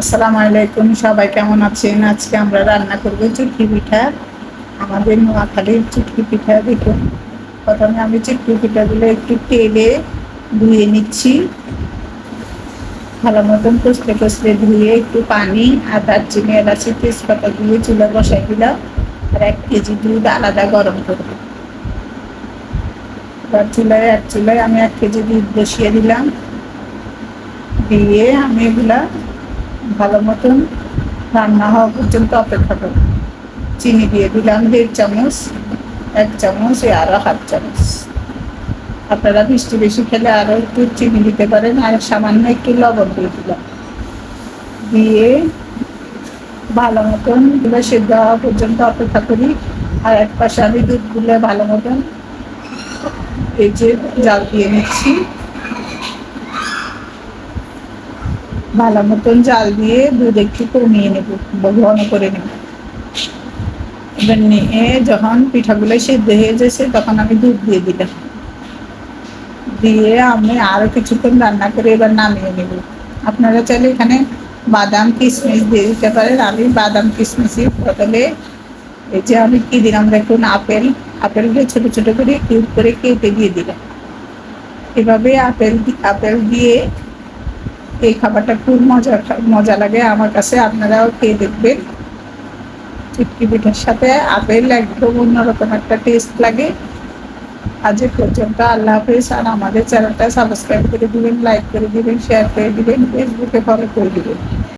আসসালামু আলাইকুম, সবাই কেমন আছেন? আজকে আমরা রান্না করব চুটকি পিঠা। আমাদের নোয়াখালীর চুটকি পিঠা, দেখুন। প্রথমে আমি চুটকি পিঠাগুলো একটু তেলে ধুয়ে নিচ্ছি। ভালো মতন কষলে কষলে ধুয়ে একটু পানি, আর দারচিনি, এলাচি তেজপাতা দিয়ে চুলা বসাই দিলাম, আর এক কেজি দুধ আলাদা গরম করব। এবার চুলায়, এক চুলায় আমি এক কেজি দুধ বসিয়ে দিলাম। দিয়ে আমি এগুলা ভালো মতন রান্না হওয়া পর্যন্ত অপেক্ষা করব। চিনি দিয়ে দিলাম দেড় চামচ, এক চামচ, এ আরও হাফ চামচ। আপনারা মিষ্টি বেশি খেলে আরও একটু চিনি দিতে পারেন, আর সামান্য একটু লবণ দিয়ে দিলাম। দিয়ে ভালো মতন এগুলো সেদ্ধ হওয়া পর্যন্ত অপেক্ষা করি। আর এক পাশে আমি দুধ গুলে ভালো মতন এই যে জাল দিয়ে নিচ্ছি। ভালো মতন জাল দিয়ে দুধ একটু কমিয়ে নেব, ঘন করে নেব। এবার নিয়ে যখন পিঠাগুলো সেদ্ধ হয়ে যাচ্ছে, তখন আমি দুধ দিয়ে দিলাম। দিয়ে আমি আরও কিছুক্ষণ রান্না করে এবার নামিয়ে নেব। আপনারা চাইলে এখানে বাদাম, কিশমিশ দিয়ে দিতে পারেন। আমি বাদাম, কিশমিশের বদলে এই যে আমি কি দিলাম, দেখুন, আপেল। আপেলকে ছোট ছোট করে কিউব করে কেটে দিয়ে দিলাম। এভাবে আপেল আপেল দিয়ে এই খাবারটা খুব মজা মজা লাগে। আমার কাছে আপনারাও খেয়ে দেখবেন। চিটকি পিঠার সাথে আপেল একদম অন্যরকম একটা টেস্ট লাগে। আজ পর্যন্ত আল্লাহ হাফেজ। আর আমাদের চ্যানেলটা সাবস্ক্রাইব করে দিবেন লাইক করে দিবেন শেয়ার করে দিবেন ফেসবুকে ফলো করে দিবেন।